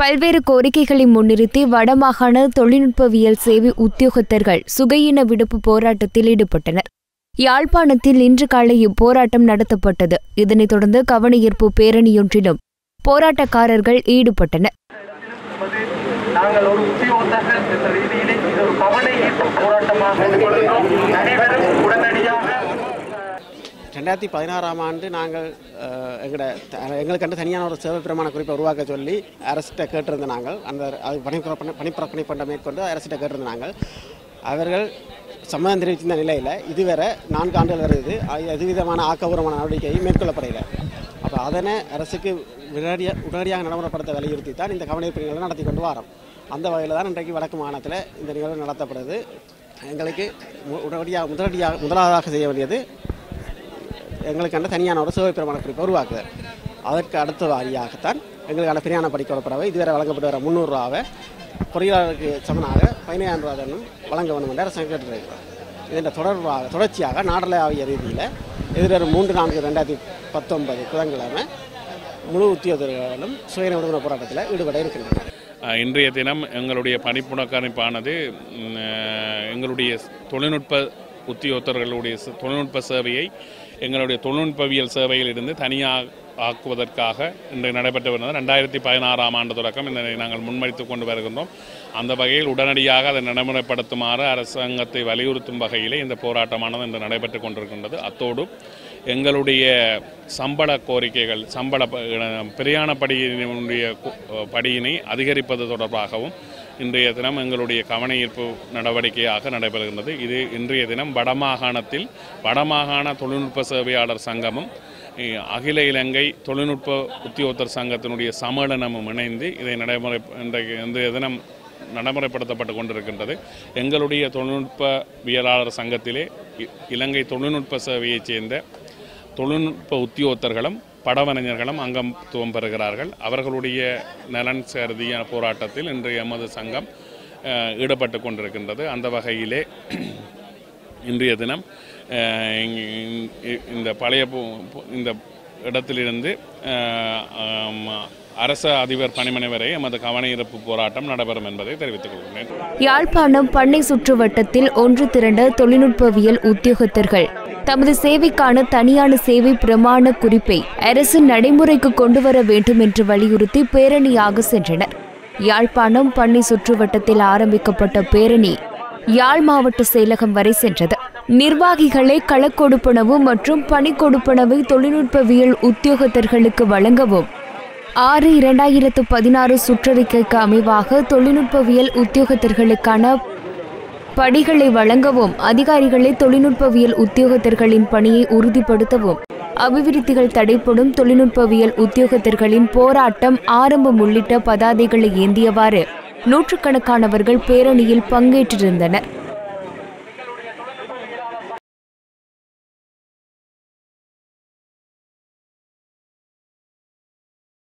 பல்வேறு கோரிக்கைகளை முன்னிறுத்தி வடமாகாண தொழில்நுட்பவியல் சேவை உத்தியோகத்தர்கள் சுகையின விடுப்பு போராட்டத்தில் ஈடுபட்டனர். யாழ்ப்பாணத்தில் இன்று காலை இப்போராட்டம் நடத்தப்பட்டது. இதனைத் தொடர்ந்து கவனஈர்ப்பு பேரணியொன்றிலும் போராட்டக்காரர்கள் ஈடுபட்டனர். நாங்கள் ஒரு உத்தியோகத்தர்கள் என்ற ரீதியிலே இது ஒரு கவன ஈர்ப்பு போராட்டமாக அனைவரும் உடனடியாக ரெண்டாயிரத்தி பதினாறாம் ஆண்டு நாங்கள் அஹ், எங்களோட த- தனியான ஒரு சேவை பிரமாண குறிப்பை உருவாக்க சொல்லி அரசிட்ட கேட்டிருந்த நாங்கள். அந்த அது பணிப்புறப்பணி பணிப்புறப்பணி பண்ண மேற்கொண்டு அரசிட்ட கேட்டிருந்த நாங்கள். அவர்கள் சம்மதம் தெரிவித்திருந்த நிலையில் இதுவரை நான்கு ஆண்டுகள் வருது. அது எதுவிதமான ஆக்கபூர்வமான நடவடிக்கையும் மேற்கொள்ளப்படவில்லை அப்போ அதனை அரசுக்கு உடனடியாக உடனடியாக நடைமுறைப்படுத்த வலியுறுத்தி தான் இந்த கவனிப்பு நிகழ்வு நடத்தி கொண்டு வரோம். அந்த வகையில் தான் இன்றைக்கு வடக்கு மாகாணத்தில் இந்த நிகழ்வு நடத்தப்படுது. எங்களுக்கு உடனடியாக முதலடியாக முதலாவதாக செய்ய வேண்டியது எங்களுக்கான தனியான ஒரு சேவை பிரமாண குறிப்பை உருவாக்குது அதற்கு அடுத்த வாரியாகத்தான் எங்களுக்கான பிரியாண படிக்கப்படவை இதுவரை வழங்கப்பட்டு வர முந்நூறுரூவாவை பொறியாளருக்கு சமனாக பதினையாயிரம் ரூபா வழங்க வேண்டும் என்று அரசு கேட்டிருக்கிறார் இதன் தொடர்பாக தொடர்ச்சியாக நாடலாவிய ரீதியில் எதிர்வரும் மூன்று நான்கு ரெண்டாயிரத்தி பத்தொன்பது புதன்கிழமை முழு உத்தியோகர்களும் சுய விடுமுறை போராட்டத்தில் ஈடுபட இருக்கின்றனர். இன்றைய தினம் எங்களுடைய பணிப்புணக்கணிப்பானது எங்களுடைய தொழில்நுட்ப உத்தியோகத்தர்களுடைய தொழில்நுட்ப சேவையை எங்களுடைய தொழில்நுட்பவியல் சேவையில் இருந்து தனியாக ஆக்குவதற்காக இன்று நடைபெற்று வருகிறது. ரெண்டாயிரத்தி பதினாறாம் ஆண்டு தொடக்கம். இதனை நாங்கள் முன்வைத்து கொண்டு வருகின்றோம். அந்த வகையில் உடனடியாக அதை நடைமுறைப்படுத்துமாறு அரசாங்கத்தை வலியுறுத்தும் வகையிலே இந்த போராட்டமானது இன்று நடைபெற்று கொண்டிருக்கின்றது. அத்தோடு எங்களுடைய சம்பள கோரிக்கைகள் சம்பள ப- பிரயாண படியினுடைய படியினை அதிகரிப்பது தொடர்பாகவும் இன்றைய தினம் எங்களுடைய கவனஈர்ப்பு நடவடிக்கையாக நடைபெறுகின்றது. இது இன்றைய தினம் வடமாகாணத்தில் வடமாகாண தொழில்நுட்ப சேவையாளர் சங்கமும் அகில இலங்கை தொழில்நுட்ப உத்தியோகத்தர் சங்கத்தினுடைய சம்மேளனமும் இணைந்து இதை நடைமுறை இன்றைக்கு இன்றைய தினம் நடைமுறைப்படுத்தப்பட்டு கொண்டிருக்கின்றது. எங்களுடைய தொழில்நுட்பவியலாளர் சங்கத்திலே இ- இலங்கை தொழில்நுட்ப சேவையைச் சேர்ந்த தொழில்நுட்ப உத்தியோகத்தர்களும் படவறிஞர்களும் அங்கத்துவம் பெறுகிறார்கள். அவர்களுடைய நலன் கருதிய போராட்டத்தில் இன்று எமது சங்கம் ஈடுபட்டு கொண்டிருக்கின்றது. அந்த வகையிலே இன்றைய தினம் இந்த பழைய பு- இந்த இடத்திலிருந்து அரச அதிபர் பணிமனை வரை எமது கவனஈர்ப்பு போராட்டம் நடைபெறும் என்பதை தெரிவித்துக் கொள்கிறேன் யாழ்ப்பாணம் பண்ணை சுற்றுவட்டத்தில் ஒன்று திரண்ட தொழில்நுட்பவியல் உத்தியோகத்தர்கள் தமது சேவைக்கான தனியான சேவை பிரமாண குறிப்பை அரசு நடைமுறைக்கு கொண்டு வர வேண்டும் என்று வலியுறுத்தி பேரணியாக சென்றனர். யாழ்ப்பாணம் பண்ணை சுற்றுவட்டத்தில் ஆரம்பிக்கப்பட்ட பேரணி யாழ் மாவட்ட செயலகம் வரை சென்றது. நிர்வாகிகளை களக்கொடுப்பனவு மற்றும் பணிக்கொடுப்பனவை தொழில்நுட்பவியல் உத்தியோகத்தர்களுக்கு வழங்கவும் ஆறு இரண்டாயிரத்து பதினாறு சுற்றறிக்கைக்கு அமைவாக தொழில்நுட்பவியல் உத்தியோகத்தர்களுக்கான படிகளை வழங்கவும் அதிகாரிகளை தொழில்நுட்பவியல் உத்தியோகத்தர்களின் பணியை உறுதிப்படுத்தவும் அபிவிருத்திகள் தடைப்படும் தொழில்நுட்பவியல் உத்தியோகத்தர்களின் போராட்டம் ஆரம்பம் உள்ளிட்ட பதாதைகளை ஏந்தியவாறு நூற்றுக்கணக்கானவர்கள் பேரணியில் பங்கேற்றிருந்தனர்.